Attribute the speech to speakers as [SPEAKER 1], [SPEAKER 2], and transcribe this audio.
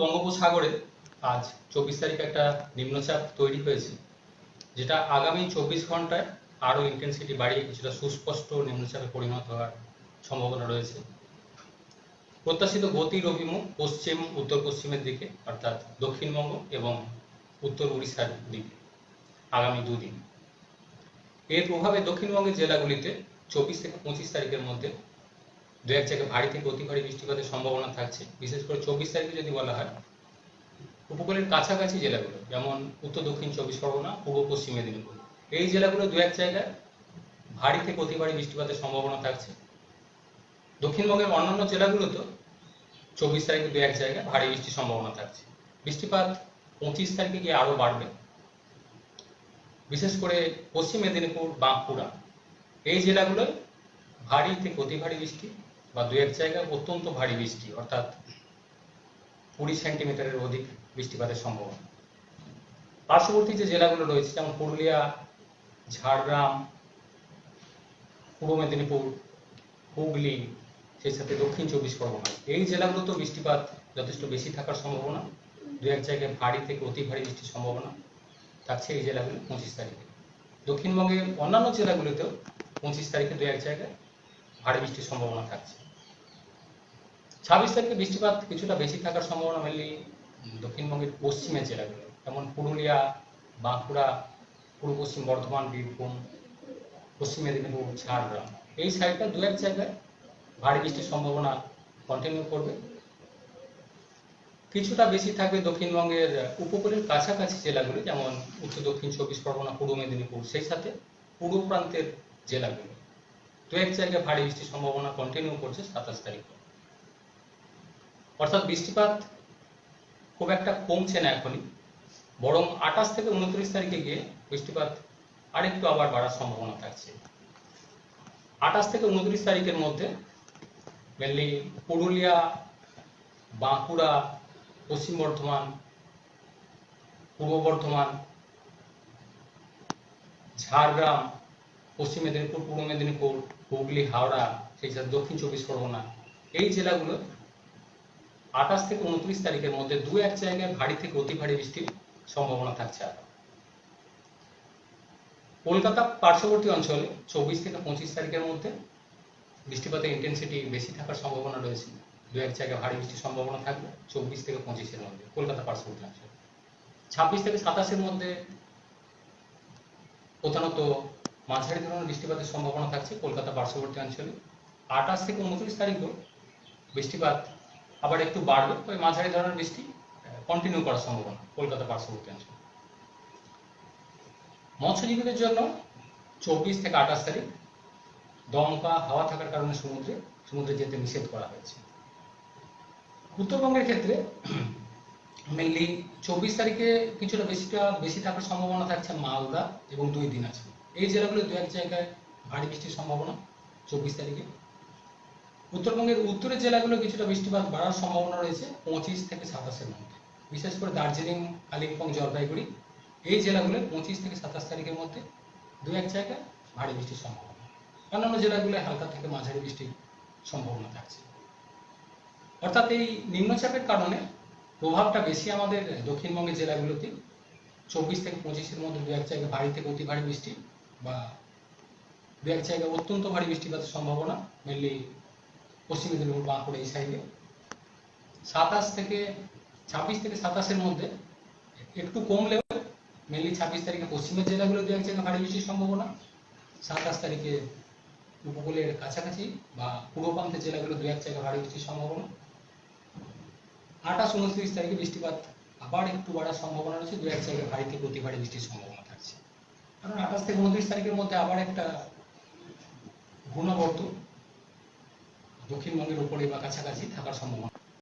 [SPEAKER 1] বঙ্গোপসাগরে আজ চব্বিশ তারিখে একটা নিম্নচাপ তৈরি হয়েছে যেটা আগামী চব্বিশ ঘন্টায় আরও ইন্টেন্সিটি বাড়িয়ে কিছুটা সুস্পষ্ট নিম্নচাপে পরিণত হওয়ার সম্ভাবনা রয়েছে। প্রত্যাশিত গতির অভিমুখ পশ্চিম উত্তর পশ্চিমের দিকে অর্থাৎ দক্ষিণবঙ্গ এবং উত্তর উড়িষ্যার দিকে আগামী দুদিন। এর প্রভাবে দক্ষিণবঙ্গের জেলাগুলিতে চব্বিশ থেকে পঁচিশ তারিখের মধ্যে দু এক জায়গায় ভারী থেকে অতি ভারী বৃষ্টিপাতের সম্ভাবনা থাকছে। বিশেষ করে চব্বিশ তারিখে যদি বলা হয়, উপকূলের কাছাকাছি জেলাগুলো, যেমন উত্তর, দক্ষিণ চব্বিশ পরগনা, পূর্ব, পশ্চিম মেদিনীপুর, এই জেলাগুলো দু এক জায়গায় ভারী থেকে অতি ভারী বৃষ্টিপাতের সম্ভাবনা থাকছে। দক্ষিণবঙ্গের অন্যান্য জেলাগুলোতেও চব্বিশ তারিখে দু এক জায়গায় ভারী বৃষ্টির সম্ভাবনা থাকছে। বৃষ্টিপাত পঁচিশ তারিখে গিয়ে আরও বাড়বে। বিশেষ করে পশ্চিম মেদিনীপুর, বাঁকুড়া, এই জেলাগুলোয় ভারী থেকে অতি ভারী বৃষ্টি বা দু এক জায়গায় অত্যন্ত ভারী বৃষ্টি, অর্থাৎ কুড়ি সেন্টিমিটারের অধিক বৃষ্টিপাতের সম্ভাবনা। পার্শ্ববর্তী যে জেলাগুলো রয়েছে, যেমন পুরুলিয়া, ঝাড়গ্রাম, পূর্ব মেদিনীপুর, হুগলি, সেই সাথে দক্ষিণ চব্বিশ পরগনা, এই জেলাগুলোতেও বৃষ্টিপাত যথেষ্ট বেশি থাকার সম্ভাবনা। দু এক জায়গায় ভারী থেকে অতি ভারী বৃষ্টির সম্ভাবনা থাকছে এই জেলাগুলো পঁচিশ তারিখে। দক্ষিণবঙ্গের অন্যান্য জেলাগুলিতেও পঁচিশ তারিখে দু এক জায়গায় ভারী বৃষ্টির সম্ভাবনা থাকছে। ছাব্বিশ তারিখে বৃষ্টিপাত কিছুটা বেশি থাকার সম্ভাবনা মেনলি দক্ষিণবঙ্গের পশ্চিমের জেলাগুলো, যেমন পুরুলিয়া, বাঁকুড়া, পূর্ব পশ্চিম বর্ধমান, বীরভূম, পশ্চিম মেদিনীপুর, ঝাড়গ্রাম। এই সাইডটা দু এক জায়গায় ভারী বৃষ্টির সম্ভাবনা কন্টিনিউ করবে। কিছুটা বেশি থাকবে দক্ষিণবঙ্গের উপকূলের কাছাকাছি জেলাগুলি, যেমন উত্তর দক্ষিণ চব্বিশ পরগনা, পূর্ব মেদিনীপুর, সেই সাথে পূর্ব প্রান্তের জেলাগুলো। দু এক ভারী বৃষ্টির সম্ভাবনা কন্টিনিউ করছে সাতাশ তারিখ অর্থাৎ বৃষ্টিপাত খুব একটা কমছে না এখনই, বরং আঠাশ থেকে উনত্রিশ তারিখে গিয়ে বৃষ্টিপাত আরেকটু আবার বাড়ার সম্ভাবনা থাকছে। আঠাশ থেকে উনত্রিশ তারিখের মধ্যে মেনলি পুরুলিয়া, বাঁকুড়া, পশ্চিম বর্ধমান, পূর্ব বর্ধমান, ঝাড়গ্রাম পশ্চিম মেদিনীপুর, পূর্ব মেদিনীপুর, হুগলি, হাওড়া, সেই সাথে দক্ষিণ চব্বিশ পরগনা, এই জেলাগুলো আঠাশ থেকে উনত্রিশ তারিখের মধ্যে দু এক জায়গায় ভারী থেকে অতি ভারী বৃষ্টির সম্ভাবনা থাকছে আর কলকাতা পার্শ্ববর্তী অঞ্চলে চব্বিশ থেকে পঁচিশ তারিখের মধ্যে বৃষ্টিপাতের ইন্টেন্সিটি বেশি থাকার সম্ভাবনা রয়েছে। দু এক জায়গায় ভারী বৃষ্টির সম্ভাবনা থাকবে চব্বিশ থেকে পঁচিশের মধ্যে কলকাতা পার্শ্ববর্তী অঞ্চলে। ছাব্বিশ থেকে সাতাশের মধ্যে প্রধানত মাঝারি ধরনের বৃষ্টিপাতের সম্ভাবনা থাকছে কলকাতা পার্শ্ববর্তী অঞ্চলে। আঠাশ থেকে উনত্রিশ তারিখও বৃষ্টিপাত আবার একটু বাড়বে, তবে মাঝারি ধরনের বৃষ্টি কন্টিনিউ করার সম্ভাবনা কলকাতা পার্শ্ববর্তী অঞ্চলে। মৎস্যজীবীদের জন্য চব্বিশ থেকে আঠাশ তারিখ দমকা, হাওয়া থাকার কারণে সমুদ্রে সমুদ্রে যেতে নিষেধ করা হয়েছে। উত্তরবঙ্গের ক্ষেত্রে মেনলি চব্বিশ তারিখে কিছুটা বেশিটা বেশি থাকার সম্ভাবনা থাকছে মালদা এবং দুই দিন আছে। এই জেলাগুলো দু এক জায়গায় ভারী বৃষ্টির সম্ভাবনা চব্বিশ তারিখে। উত্তরবঙ্গের উত্তরের জেলাগুলো কিছুটা বৃষ্টিপাত বাড়ার সম্ভাবনা রয়েছে পঁচিশ থেকে সাতাশের মধ্যে। বিশেষ করে দার্জিলিং, কালিম্পং, জলপাইগুড়ি, এই জেলাগুলো পঁচিশ থেকে সাতাশ তারিখের মধ্যে দু এক জায়গায় ভারী বৃষ্টির সম্ভাবনা। অন্যান্য জেলাগুলো হালকা থেকে মাঝারি বৃষ্টির সম্ভাবনা থাকছে। অর্থাৎ এই নিম্নচাপের কারণে প্রভাবটা বেশি আমাদের দক্ষিণবঙ্গের জেলাগুলোতে। চব্বিশ থেকে পঁচিশের মধ্যে দু এক জায়গায় ভারী থেকে অতি ভারী বৃষ্টি বা দু এক জায়গায় অত্যন্ত ভারী বৃষ্টিপাতের সম্ভাবনা মেনলি পশ্চিম মেদিনীপুর, বাঁকুড়া এই সাইডে সাতাশ থেকে ছাব্বিশ থেকে সাতাশের মধ্যে একটু কমলেও মেনলি ছাব্বিশ তারিখে পশ্চিমের জেলাগুলো দু এক জায়গায় ভারী বৃষ্টির সম্ভাবনা। সাতাশ তারিখে উপকূলের কাছাকাছি বা পূর্ব প্রান্তের জেলাগুলো দু এক জায়গায় ভারী বৃষ্টির সম্ভাবনা। আঠাশ, উনত্রিশ তারিখে বৃষ্টিপাত আবার একটু বাড়ার সম্ভাবনা রয়েছে দু এক জায়গায় ভারী থেকে অতি ভারী বৃষ্টির সম্ভাবনা। কারণ আঠাশ থেকে উনত্রিশ তারিখের মধ্যে আবার একটা ঘূর্ণাবর্ত দক্ষিণবঙ্গের উপরে বা কাছাকাছি থাকার সম্ভাবনা।